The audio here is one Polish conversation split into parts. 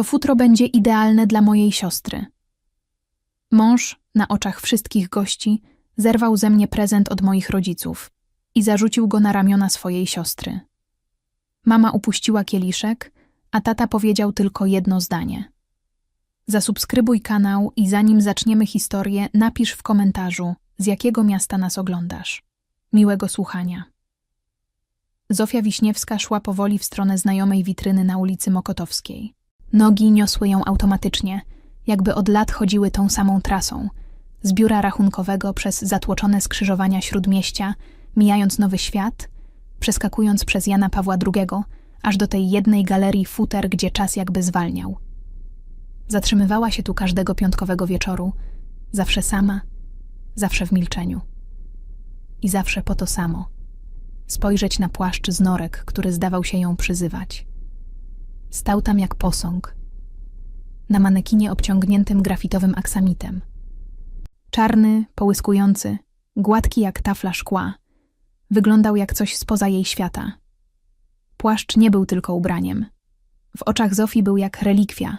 To futro będzie idealne dla mojej siostry. Mąż, na oczach wszystkich gości, zerwał ze mnie prezent od moich rodziców i zarzucił go na ramiona swojej siostry. Mama upuściła kieliszek, a tata powiedział tylko jedno zdanie. Zasubskrybuj kanał i zanim zaczniemy historię, napisz w komentarzu, z jakiego miasta nas oglądasz. Miłego słuchania. Zofia Wiśniewska szła powoli w stronę znajomej witryny na ulicy Mokotowskiej. Nogi niosły ją automatycznie, jakby od lat chodziły tą samą trasą. Z biura rachunkowego przez zatłoczone skrzyżowania śródmieścia, mijając Nowy Świat, przeskakując przez Jana Pawła II, aż do tej jednej galerii futer, gdzie czas jakby zwalniał. Zatrzymywała się tu każdego piątkowego wieczoru, zawsze sama, zawsze w milczeniu. I zawsze po to samo spojrzeć na płaszcz z norek, który zdawał się ją przyzywać. Stał tam jak posąg, na manekinie obciągniętym grafitowym aksamitem. Czarny, połyskujący, gładki jak tafla szkła, wyglądał jak coś spoza jej świata. Płaszcz nie był tylko ubraniem. W oczach Zofii był jak relikwia,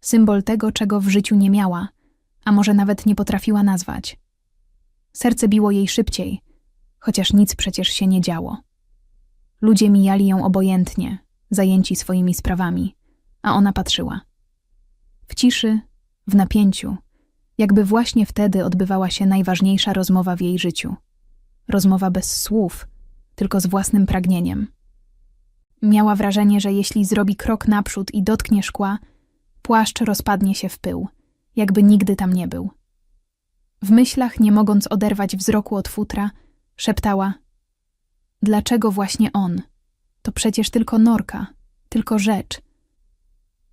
symbol tego, czego w życiu nie miała, a może nawet nie potrafiła nazwać. Serce biło jej szybciej, chociaż nic przecież się nie działo. Ludzie mijali ją obojętnie, zajęci swoimi sprawami, a ona patrzyła. W ciszy, w napięciu, jakby właśnie wtedy odbywała się najważniejsza rozmowa w jej życiu. Rozmowa bez słów, tylko z własnym pragnieniem. Miała wrażenie, że jeśli zrobi krok naprzód i dotknie szkła, płaszcz rozpadnie się w pył, jakby nigdy tam nie był. W myślach, nie mogąc oderwać wzroku od futra, szeptała: Dlaczego właśnie on? To przecież tylko norka, tylko rzecz.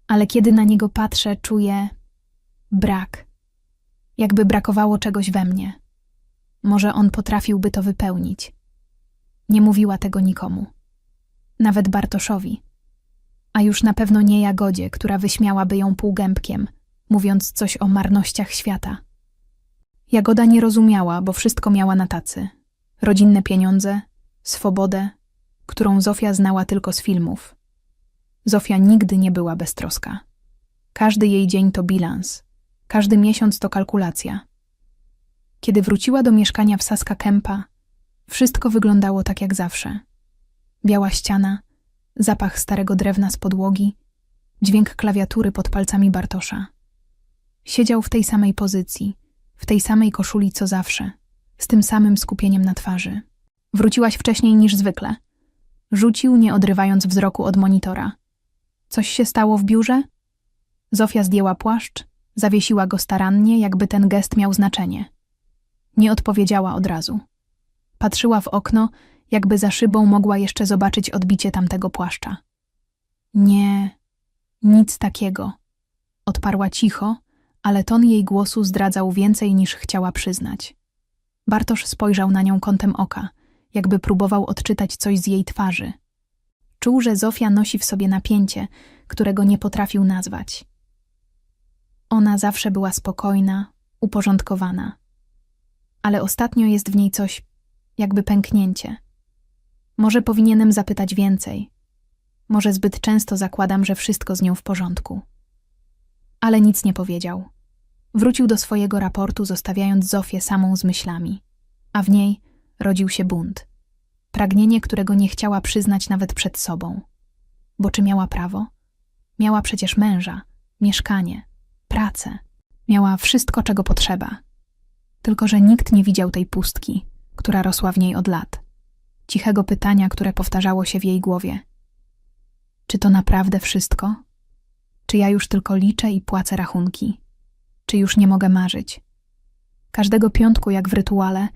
Ale kiedy na niego patrzę, czuję brak. Jakby brakowało czegoś we mnie. Może on potrafiłby to wypełnić. Nie mówiła tego nikomu. Nawet Bartoszowi. A już na pewno nie Jagodzie, która wyśmiałaby ją półgębkiem, mówiąc coś o marnościach świata. Jagoda nie rozumiała, bo wszystko miała na tacy. Rodzinne pieniądze, swobodę, którą Zofia znała tylko z filmów. Zofia nigdy nie była beztroska. Każdy jej dzień to bilans, każdy miesiąc to kalkulacja. Kiedy wróciła do mieszkania w Saska Kępa, wszystko wyglądało tak jak zawsze. Biała ściana, zapach starego drewna z podłogi, dźwięk klawiatury pod palcami Bartosza. Siedział w tej samej pozycji, w tej samej koszuli co zawsze, z tym samym skupieniem na twarzy. Wróciłaś wcześniej niż zwykle. Rzucił, nie odrywając wzroku od monitora. Coś się stało w biurze? Zofia zdjęła płaszcz, zawiesiła go starannie, jakby ten gest miał znaczenie. Nie odpowiedziała od razu. Patrzyła w okno, jakby za szybą mogła jeszcze zobaczyć odbicie tamtego płaszcza. Nie, nic takiego. Odparła cicho, ale ton jej głosu zdradzał więcej niż chciała przyznać. Bartosz spojrzał na nią kątem oka, jakby próbował odczytać coś z jej twarzy. Czuł, że Zofia nosi w sobie napięcie, którego nie potrafił nazwać. Ona zawsze była spokojna, uporządkowana, ale ostatnio jest w niej coś, jakby pęknięcie. Może powinienem zapytać więcej. Może zbyt często zakładam, że wszystko z nią w porządku. Ale nic nie powiedział. Wrócił do swojego raportu, zostawiając Zofię samą z myślami, a w niej rodził się bunt. Pragnienie, którego nie chciała przyznać nawet przed sobą. Bo czy miała prawo? Miała przecież męża, mieszkanie, pracę. Miała wszystko, czego potrzeba. Tylko, że nikt nie widział tej pustki, która rosła w niej od lat. Cichego pytania, które powtarzało się w jej głowie. Czy to naprawdę wszystko? Czy ja już tylko liczę i płacę rachunki? Czy już nie mogę marzyć? Każdego piątku, jak w rytuale,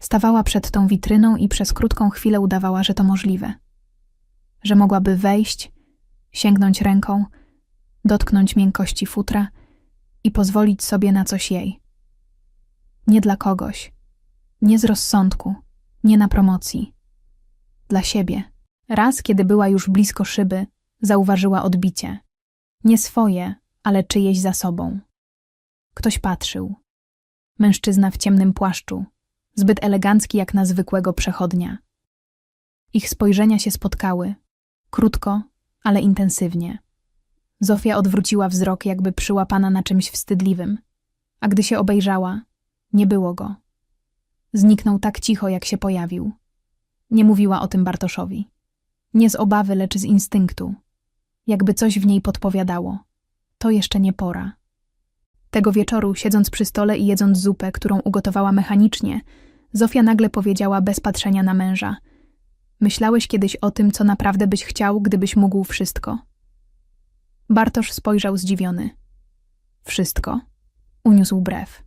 stawała przed tą witryną i przez krótką chwilę udawała, że to możliwe. Że mogłaby wejść, sięgnąć ręką, dotknąć miękkości futra i pozwolić sobie na coś jej. Nie dla kogoś, nie z rozsądku, nie na promocji. Dla siebie. Raz, kiedy była już blisko szyby, zauważyła odbicie. Nie swoje, ale czyjeś za sobą. Ktoś patrzył. Mężczyzna w ciemnym płaszczu, zbyt elegancki jak na zwykłego przechodnia. Ich spojrzenia się spotkały, krótko, ale intensywnie. Zofia odwróciła wzrok, jakby przyłapana na czymś wstydliwym. A gdy się obejrzała, nie było go. Zniknął tak cicho, jak się pojawił. Nie mówiła o tym Bartoszowi. Nie z obawy, lecz z instynktu. Jakby coś w niej podpowiadało. To jeszcze nie pora. Tego wieczoru, siedząc przy stole i jedząc zupę, którą ugotowała mechanicznie, Zofia nagle powiedziała bez patrzenia na męża: Myślałeś kiedyś o tym, co naprawdę byś chciał, gdybyś mógł wszystko? Bartosz spojrzał zdziwiony. Wszystko? Uniósł brew.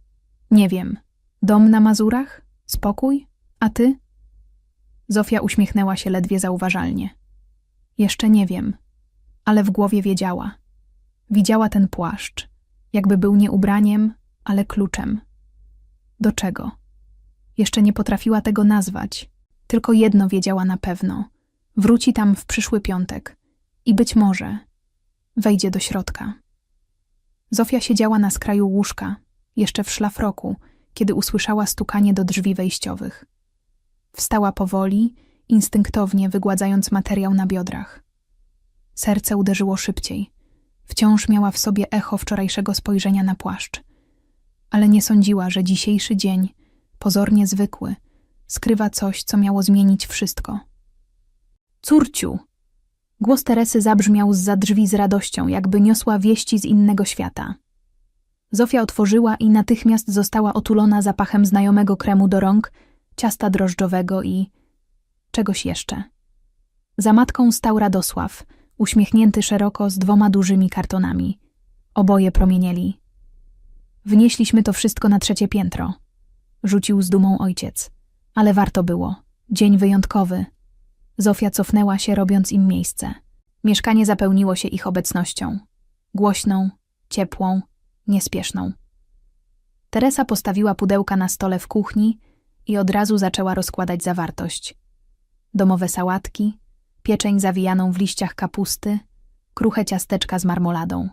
Nie wiem. Dom na Mazurach? Spokój? A ty? Zofia uśmiechnęła się ledwie zauważalnie. Jeszcze nie wiem, ale w głowie wiedziała. Widziała ten płaszcz, jakby był nie ubraniem, ale kluczem. Do czego? Jeszcze nie potrafiła tego nazwać, tylko jedno wiedziała na pewno. Wróci tam w przyszły piątek i być może wejdzie do środka. Zofia siedziała na skraju łóżka, jeszcze w szlafroku, kiedy usłyszała stukanie do drzwi wejściowych. Wstała powoli, instynktownie wygładzając materiał na biodrach. Serce uderzyło szybciej. Wciąż miała w sobie echo wczorajszego spojrzenia na płaszcz. Ale nie sądziła, że dzisiejszy dzień, pozornie zwykły, skrywa coś, co miało zmienić wszystko. Córciu! Głos Teresy zabrzmiał z drzwi z radością, jakby niosła wieści z innego świata. Zofia otworzyła i natychmiast została otulona zapachem znajomego kremu do rąk, ciasta drożdżowego i czegoś jeszcze. Za matką stał Radosław, uśmiechnięty szeroko z dwoma dużymi kartonami. Oboje promienieli. Wnieśliśmy to wszystko na trzecie piętro. Rzucił z dumą ojciec. Ale warto było. Dzień wyjątkowy. Zofia cofnęła się, robiąc im miejsce. Mieszkanie zapełniło się ich obecnością. Głośną, ciepłą, niespieszną. Teresa postawiła pudełka na stole w kuchni i od razu zaczęła rozkładać zawartość. Domowe sałatki, pieczeń zawijaną w liściach kapusty, kruche ciasteczka z marmoladą.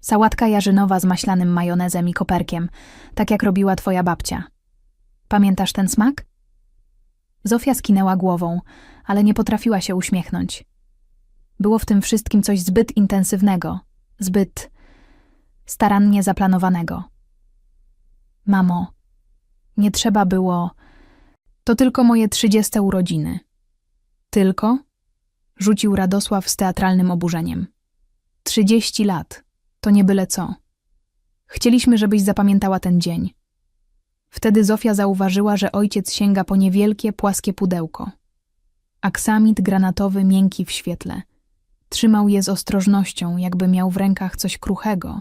Sałatka jarzynowa z maślanym majonezem i koperkiem, tak jak robiła twoja babcia. Pamiętasz ten smak? Zofia skinęła głową, ale nie potrafiła się uśmiechnąć. Było w tym wszystkim coś zbyt intensywnego, zbyt starannie zaplanowanego. Mamo, nie trzeba było. To tylko moje trzydzieste urodziny. Tylko? Rzucił Radosław z teatralnym oburzeniem. Trzydzieści lat. To nie byle co. Chcieliśmy, żebyś zapamiętała ten dzień. Wtedy Zofia zauważyła, że ojciec sięga po niewielkie, płaskie pudełko. Aksamit granatowy, miękki w świetle. Trzymał je z ostrożnością, jakby miał w rękach coś kruchego,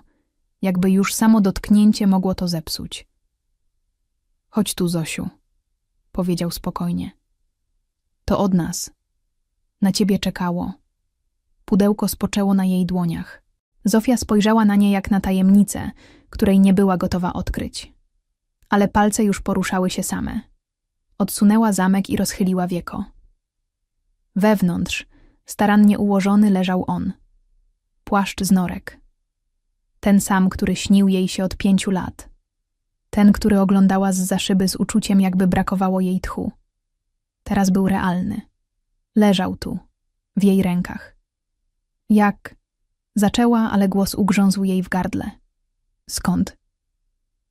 jakby już samo dotknięcie mogło to zepsuć. Chodź tu, Zosiu, powiedział spokojnie. To od nas. Na ciebie czekało. Pudełko spoczęło na jej dłoniach. Zofia spojrzała na nie jak na tajemnicę, której nie była gotowa odkryć. Ale palce już poruszały się same. Odsunęła zamek i rozchyliła wieko. Wewnątrz, starannie ułożony, leżał on. Płaszcz z norek. Ten sam, który śnił jej się od pięciu lat. Ten, który oglądała z za szyby z uczuciem, jakby brakowało jej tchu. Teraz był realny. Leżał tu, w jej rękach. Jak? Zaczęła, ale głos ugrzązł jej w gardle. Skąd?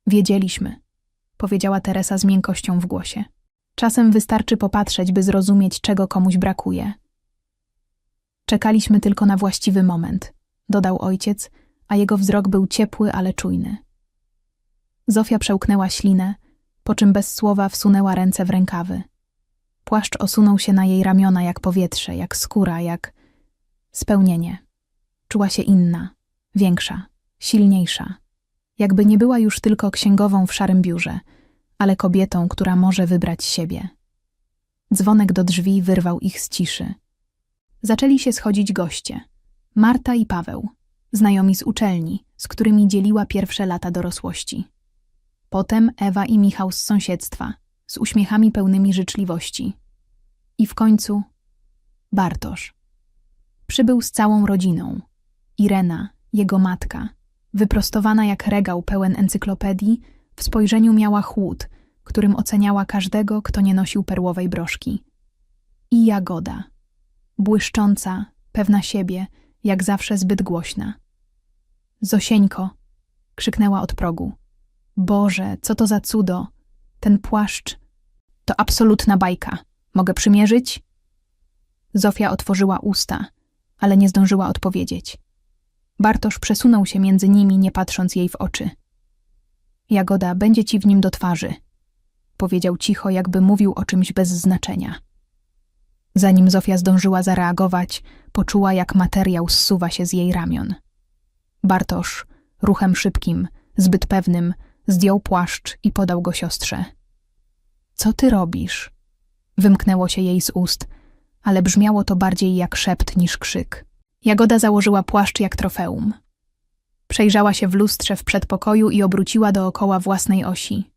Wiedzieliśmy, powiedziała Teresa z miękkością w głosie. Czasem wystarczy popatrzeć, by zrozumieć, czego komuś brakuje. Czekaliśmy tylko na właściwy moment, dodał ojciec, a jego wzrok był ciepły, ale czujny. Zofia przełknęła ślinę, po czym bez słowa wsunęła ręce w rękawy. Płaszcz osunął się na jej ramiona jak powietrze, jak skóra, jak spełnienie. Czuła się inna, większa, silniejsza. Jakby nie była już tylko księgową w szarym biurze, ale kobietą, która może wybrać siebie. Dzwonek do drzwi wyrwał ich z ciszy. Zaczęli się schodzić goście. Marta i Paweł, znajomi z uczelni, z którymi dzieliła pierwsze lata dorosłości. Potem Ewa i Michał z sąsiedztwa, z uśmiechami pełnymi życzliwości. I w końcu Bartosz. Przybył z całą rodziną. Irena, jego matka, wyprostowana jak regał pełen encyklopedii, w spojrzeniu miała chłód, którym oceniała każdego, kto nie nosił perłowej broszki. I Jagoda, błyszcząca, pewna siebie, jak zawsze zbyt głośna. Zosieńko! krzyknęła od progu. Boże, co to za cudo! Ten płaszcz to absolutna bajka. Mogę przymierzyć? Zofia otworzyła usta, ale nie zdążyła odpowiedzieć. Bartosz przesunął się między nimi, nie patrząc jej w oczy. Jagoda będzie ci w nim do twarzy, powiedział cicho, jakby mówił o czymś bez znaczenia. Zanim Zofia zdążyła zareagować, poczuła, jak materiał zsuwa się z jej ramion. Bartosz, ruchem szybkim, zbyt pewnym, zdjął płaszcz i podał go siostrze. Co ty robisz? Wymknęło się jej z ust, ale brzmiało to bardziej jak szept niż krzyk. Jagoda założyła płaszcz jak trofeum. Przejrzała się w lustrze w przedpokoju i obróciła dookoła własnej osi.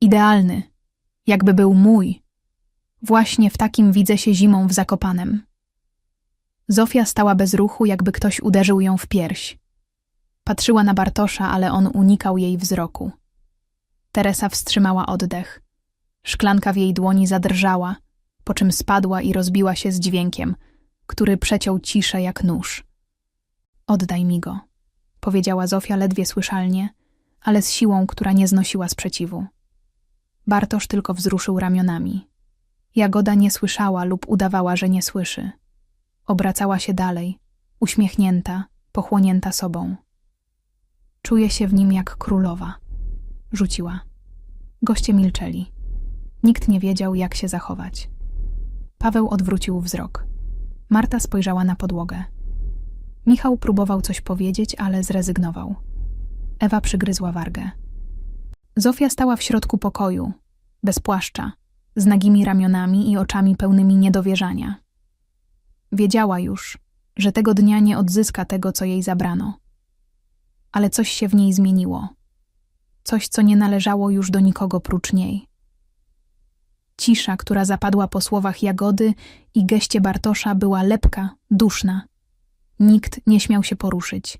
Idealny, jakby był mój. Właśnie w takim widzę się zimą w Zakopanem. Zofia stała bez ruchu, jakby ktoś uderzył ją w pierś. Patrzyła na Bartosza, ale on unikał jej wzroku. Teresa wstrzymała oddech. Szklanka w jej dłoni zadrżała, po czym spadła i rozbiła się z dźwiękiem, który przeciął ciszę jak nóż. Oddaj mi go, powiedziała Zofia ledwie słyszalnie, ale z siłą, która nie znosiła sprzeciwu. Bartosz tylko wzruszył ramionami. Jagoda nie słyszała lub udawała, że nie słyszy. Obracała się dalej, uśmiechnięta, pochłonięta sobą. Czuje się w nim jak królowa. Rzuciła. Goście milczeli. Nikt nie wiedział, jak się zachować. Paweł odwrócił wzrok. Marta spojrzała na podłogę. Michał próbował coś powiedzieć, ale zrezygnował. Ewa przygryzła wargę. Zofia stała w środku pokoju, bez płaszcza, z nagimi ramionami i oczami pełnymi niedowierzania. Wiedziała już, że tego dnia nie odzyska tego, co jej zabrano. Ale coś się w niej zmieniło. Coś, co nie należało już do nikogo prócz niej. Cisza, która zapadła po słowach Jagody i geście Bartosza, była lepka, duszna. Nikt nie śmiał się poruszyć.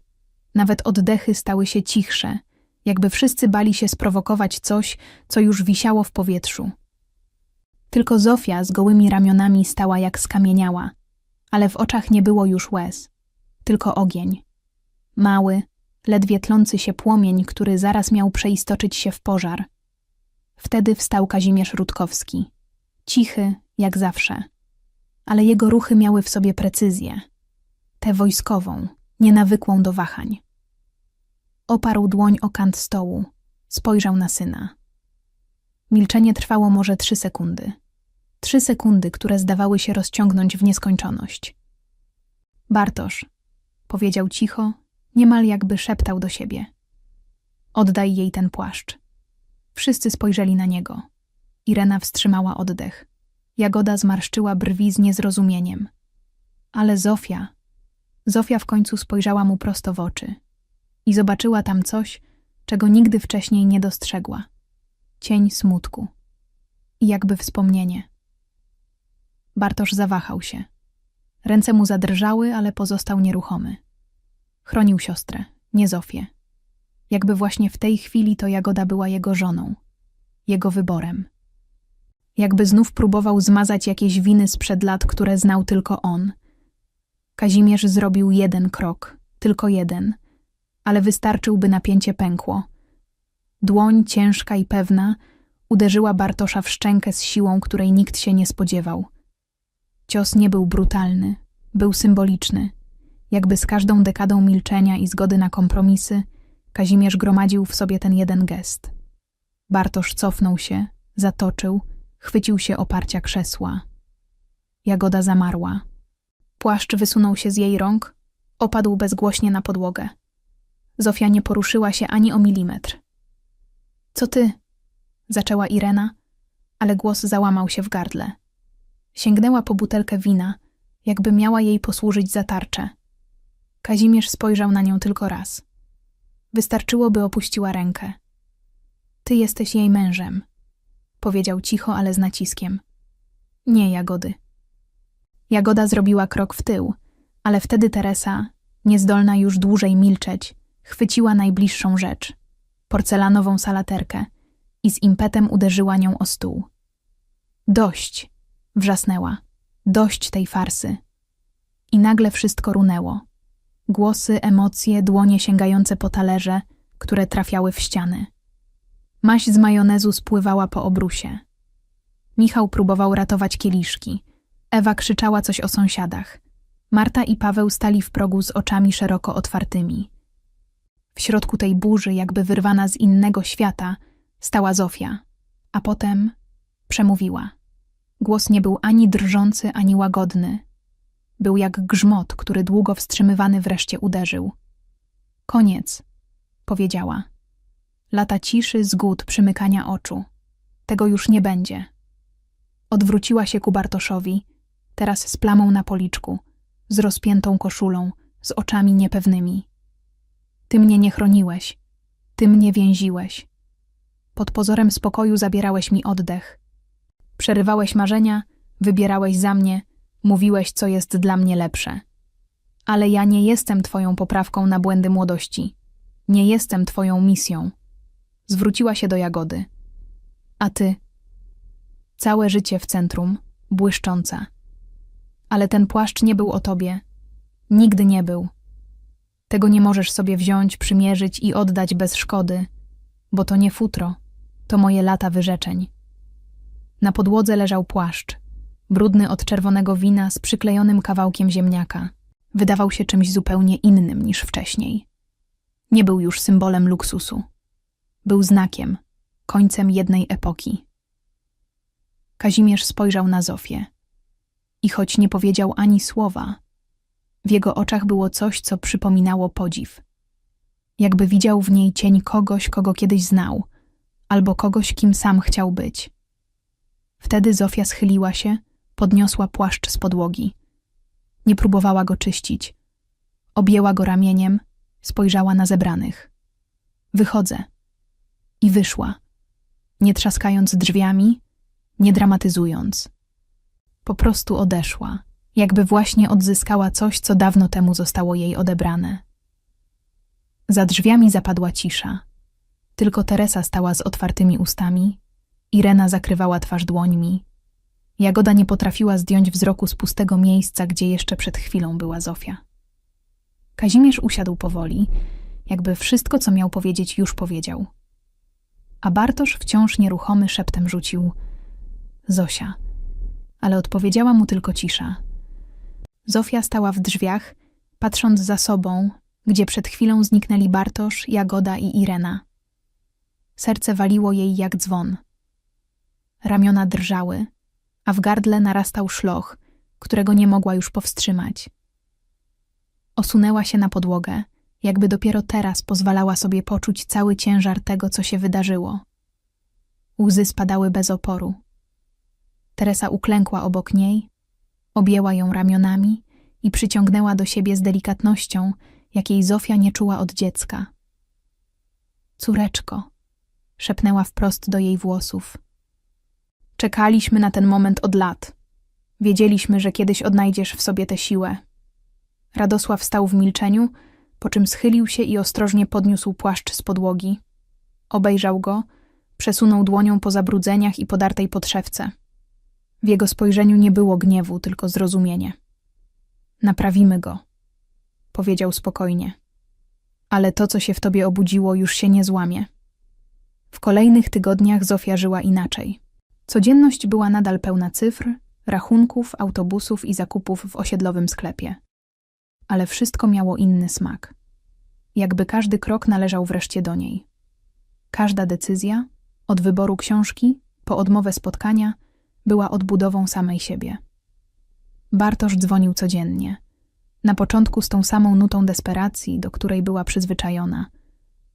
Nawet oddechy stały się cichsze, jakby wszyscy bali się sprowokować coś, co już wisiało w powietrzu. Tylko Zofia z gołymi ramionami stała jak skamieniała, ale w oczach nie było już łez, tylko ogień. Mały, ledwie tlący się płomień, który zaraz miał przeistoczyć się w pożar. Wtedy wstał Kazimierz Rutkowski. Cichy, jak zawsze. Ale jego ruchy miały w sobie precyzję. Tę wojskową, nienawykłą do wahań. Oparł dłoń o kant stołu. Spojrzał na syna. Milczenie trwało może trzy sekundy. Trzy sekundy, które zdawały się rozciągnąć w nieskończoność. Bartosz, powiedział cicho, niemal jakby szeptał do siebie. Oddaj jej ten płaszcz. Wszyscy spojrzeli na niego. Irena wstrzymała oddech. Jagoda zmarszczyła brwi z niezrozumieniem. Ale Zofia. Zofia w końcu spojrzała mu prosto w oczy i zobaczyła tam coś, czego nigdy wcześniej nie dostrzegła. Cień smutku i jakby wspomnienie. Bartosz zawahał się. Ręce mu zadrżały, ale pozostał nieruchomy. Chronił siostrę, nie Zofię. Jakby właśnie w tej chwili to Jagoda była jego żoną, jego wyborem. Jakby znów próbował zmazać jakieś winy sprzed lat, które znał tylko on. Kazimierz zrobił jeden krok, tylko jeden, ale wystarczył, by napięcie pękło. Dłoń ciężka i pewna uderzyła Bartosza w szczękę z siłą, której nikt się nie spodziewał. Cios nie był brutalny, był symboliczny. Jakby z każdą dekadą milczenia i zgody na kompromisy, Kazimierz gromadził w sobie ten jeden gest. Bartosz cofnął się, zatoczył, chwycił się oparcia krzesła. Jagoda zamarła. Płaszcz wysunął się z jej rąk, opadł bezgłośnie na podłogę. Zofia nie poruszyła się ani o milimetr. Co ty? zaczęła Irena, ale głos załamał się w gardle. Sięgnęła po butelkę wina, jakby miała jej posłużyć za tarczę. Kazimierz spojrzał na nią tylko raz. Wystarczyło, by opuściła rękę. Ty jesteś jej mężem, powiedział cicho, ale z naciskiem. Nie, Jagody. Jagoda zrobiła krok w tył, ale wtedy Teresa, niezdolna już dłużej milczeć, chwyciła najbliższą rzecz porcelanową salaterkę i z impetem uderzyła nią o stół. Dość! wrzasnęła. Dość tej farsy. I nagle wszystko runęło, Głosy, emocje, dłonie sięgające po talerze, które trafiały w ściany. Maź z majonezu spływała po obrusie. Michał próbował ratować kieliszki. Ewa krzyczała coś o sąsiadach. Marta i Paweł stali w progu z oczami szeroko otwartymi. W środku tej burzy, jakby wyrwana z innego świata, stała Zofia, a potem przemówiła. Głos nie był ani drżący, ani łagodny. Był jak grzmot, który długo wstrzymywany wreszcie uderzył. Koniec, powiedziała. Lata ciszy, zgód, przymykania oczu. Tego już nie będzie. Odwróciła się ku Bartoszowi, teraz z plamą na policzku, z rozpiętą koszulą, z oczami niepewnymi. Ty mnie nie chroniłeś, ty mnie więziłeś. Pod pozorem spokoju zabierałeś mi oddech. Przerywałeś marzenia, wybierałeś za mnie, mówiłeś, co jest dla mnie lepsze. Ale ja nie jestem twoją poprawką na błędy młodości. Nie jestem twoją misją. Zwróciła się do Jagody. A ty? Całe życie w centrum, błyszcząca. Ale ten płaszcz nie był o tobie. Nigdy nie był. Tego nie możesz sobie wziąć, przymierzyć i oddać bez szkody, bo to nie futro, to moje lata wyrzeczeń. Na podłodze leżał płaszcz, brudny od czerwonego wina z przyklejonym kawałkiem ziemniaka. Wydawał się czymś zupełnie innym niż wcześniej. Nie był już symbolem luksusu. Był znakiem, końcem jednej epoki. Kazimierz spojrzał na Zofię. I choć nie powiedział ani słowa, w jego oczach było coś, co przypominało podziw. Jakby widział w niej cień kogoś, kogo kiedyś znał, albo kogoś, kim sam chciał być. Wtedy Zofia schyliła się, podniosła płaszcz z podłogi. Nie próbowała go czyścić. Objęła go ramieniem, spojrzała na zebranych. Wychodzę. I wyszła, nie trzaskając drzwiami, nie dramatyzując. Po prostu odeszła, jakby właśnie odzyskała coś, co dawno temu zostało jej odebrane. Za drzwiami zapadła cisza. Tylko Teresa stała z otwartymi ustami, Irena zakrywała twarz dłońmi. Jagoda nie potrafiła zdjąć wzroku z pustego miejsca, gdzie jeszcze przed chwilą była Zofia. Kazimierz usiadł powoli, jakby wszystko, co miał powiedzieć, już powiedział. A Bartosz wciąż nieruchomy szeptem rzucił Zosia, ale odpowiedziała mu tylko cisza. Zofia stała w drzwiach, patrząc za sobą, gdzie przed chwilą zniknęli Bartosz, Jagoda i Irena. Serce waliło jej jak dzwon. Ramiona drżały, a w gardle narastał szloch, którego nie mogła już powstrzymać. Osunęła się na podłogę, jakby dopiero teraz pozwalała sobie poczuć cały ciężar tego, co się wydarzyło. Łzy spadały bez oporu. Teresa uklękła obok niej, objęła ją ramionami i przyciągnęła do siebie z delikatnością, jakiej Zofia nie czuła od dziecka. Córeczko, szepnęła wprost do jej włosów. Czekaliśmy na ten moment od lat. Wiedzieliśmy, że kiedyś odnajdziesz w sobie tę siłę. Radosław stał w milczeniu, po czym schylił się i ostrożnie podniósł płaszcz z podłogi. Obejrzał go, przesunął dłonią po zabrudzeniach i podartej podszewce. W jego spojrzeniu nie było gniewu, tylko zrozumienie. Naprawimy go, powiedział spokojnie. Ale to, co się w tobie obudziło, już się nie złamie. W kolejnych tygodniach Zofia żyła inaczej. Codzienność była nadal pełna cyfr, rachunków, autobusów i zakupów w osiedlowym sklepie. Ale wszystko miało inny smak. Jakby każdy krok należał wreszcie do niej. Każda decyzja, od wyboru książki po odmowę spotkania, była odbudową samej siebie. Bartosz dzwonił codziennie. Na początku z tą samą nutą desperacji, do której była przyzwyczajona,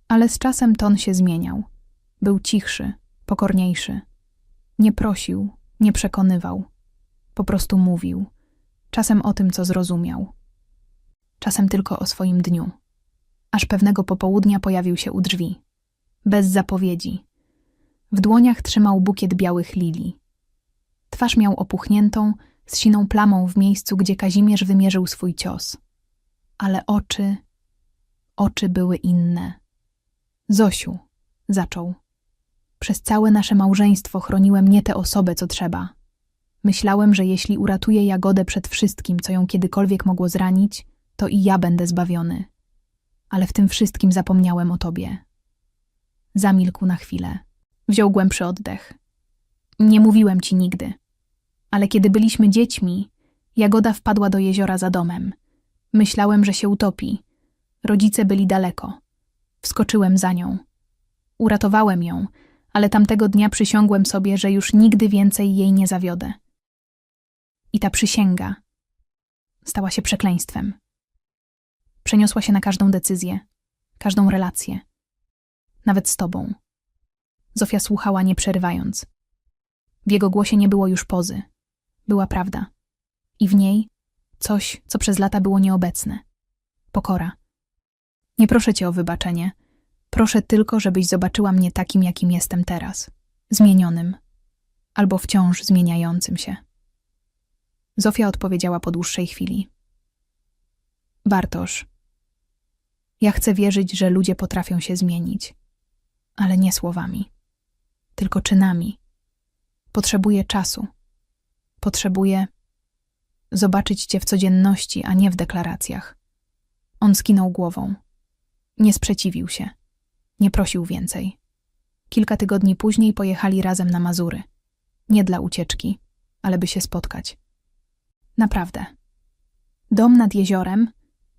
ale z czasem ton się zmieniał. Był cichszy, pokorniejszy. Nie prosił, nie przekonywał. Po prostu mówił. Czasem o tym, co zrozumiał. Czasem tylko o swoim dniu. Aż pewnego popołudnia pojawił się u drzwi. Bez zapowiedzi. W dłoniach trzymał bukiet białych lilii. Twarz miał opuchniętą, z siną plamą w miejscu, gdzie Kazimierz wymierzył swój cios. Ale oczy, oczy były inne. Zosiu, zaczął. Przez całe nasze małżeństwo chroniłem nie tę osobę, co trzeba. Myślałem, że jeśli uratuję Jagodę przed wszystkim, co ją kiedykolwiek mogło zranić, to i ja będę zbawiony. Ale w tym wszystkim zapomniałem o tobie. Zamilkł na chwilę. Wziął głębszy oddech. Nie mówiłem ci nigdy. Ale kiedy byliśmy dziećmi, Jagoda wpadła do jeziora za domem. Myślałem, że się utopi. Rodzice byli daleko. Wskoczyłem za nią. Uratowałem ją, ale tamtego dnia przysiągłem sobie, że już nigdy więcej jej nie zawiodę. I ta przysięga stała się przekleństwem. Przeniosła się na każdą decyzję, każdą relację, nawet z tobą. Zofia słuchała nie przerywając. W jego głosie nie było już pozy. Była prawda. I w niej coś, co przez lata było nieobecne. Pokora. Nie proszę cię o wybaczenie. Proszę tylko, żebyś zobaczyła mnie takim, jakim jestem teraz. Zmienionym. Albo wciąż zmieniającym się. Zofia odpowiedziała po dłuższej chwili. Bartosz, ja chcę wierzyć, że ludzie potrafią się zmienić, ale nie słowami, tylko czynami. Potrzebuję czasu. Potrzebuję zobaczyć cię w codzienności, a nie w deklaracjach. On skinął głową. Nie sprzeciwił się. Nie prosił więcej. Kilka tygodni później pojechali razem na Mazury. Nie dla ucieczki, ale by się spotkać. Naprawdę. Dom nad jeziorem,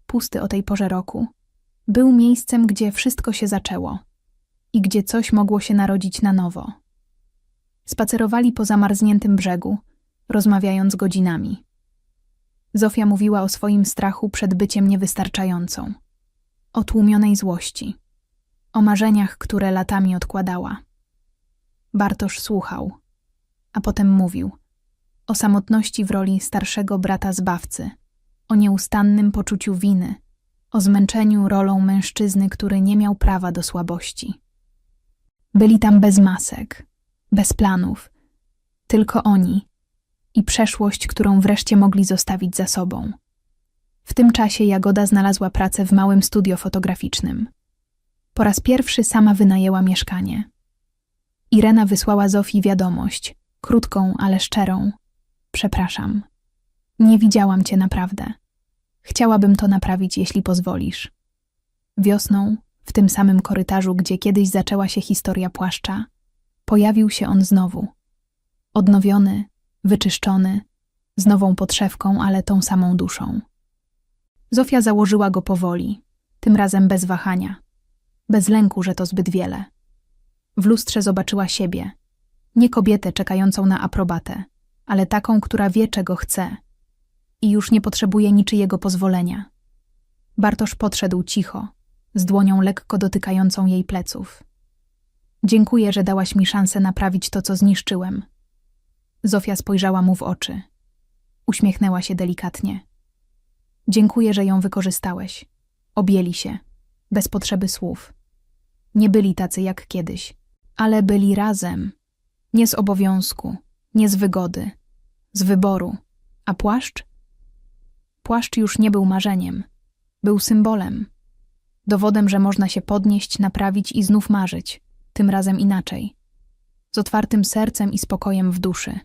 pusty o tej porze roku, był miejscem, gdzie wszystko się zaczęło i gdzie coś mogło się narodzić na nowo. Spacerowali po zamarzniętym brzegu, rozmawiając godzinami. Zofia mówiła o swoim strachu przed byciem niewystarczającą, o tłumionej złości, o marzeniach, które latami odkładała. Bartosz słuchał, a potem mówił o samotności w roli starszego brata zbawcy, o nieustannym poczuciu winy, o zmęczeniu rolą mężczyzny, który nie miał prawa do słabości. Byli tam bez masek, bez planów, tylko oni i przeszłość, którą wreszcie mogli zostawić za sobą. W tym czasie Jagoda znalazła pracę w małym studio fotograficznym. Po raz pierwszy sama wynajęła mieszkanie. Irena wysłała Zofii wiadomość, krótką, ale szczerą. Przepraszam. Nie widziałam cię naprawdę. Chciałabym to naprawić, jeśli pozwolisz. Wiosną, w tym samym korytarzu, gdzie kiedyś zaczęła się historia płaszcza, pojawił się on znowu. Odnowiony, wyczyszczony, z nową podszewką, ale tą samą duszą. Zofia założyła go powoli, tym razem bez wahania, bez lęku, że to zbyt wiele. W lustrze zobaczyła siebie, nie kobietę czekającą na aprobatę, ale taką, która wie, czego chce i już nie potrzebuje niczyjego pozwolenia. Bartosz podszedł cicho, z dłonią lekko dotykającą jej pleców. Dziękuję, że dałaś mi szansę naprawić to, co zniszczyłem. Zofia spojrzała mu w oczy. Uśmiechnęła się delikatnie. Dziękuję, że ją wykorzystałeś. Objęli się, bez potrzeby słów. Nie byli tacy jak kiedyś, ale byli razem. Nie z obowiązku, nie z wygody, z wyboru. A płaszcz? Płaszcz już nie był marzeniem, był symbolem. Dowodem, że można się podnieść, naprawić i znów marzyć, tym razem inaczej. Z otwartym sercem i spokojem w duszy.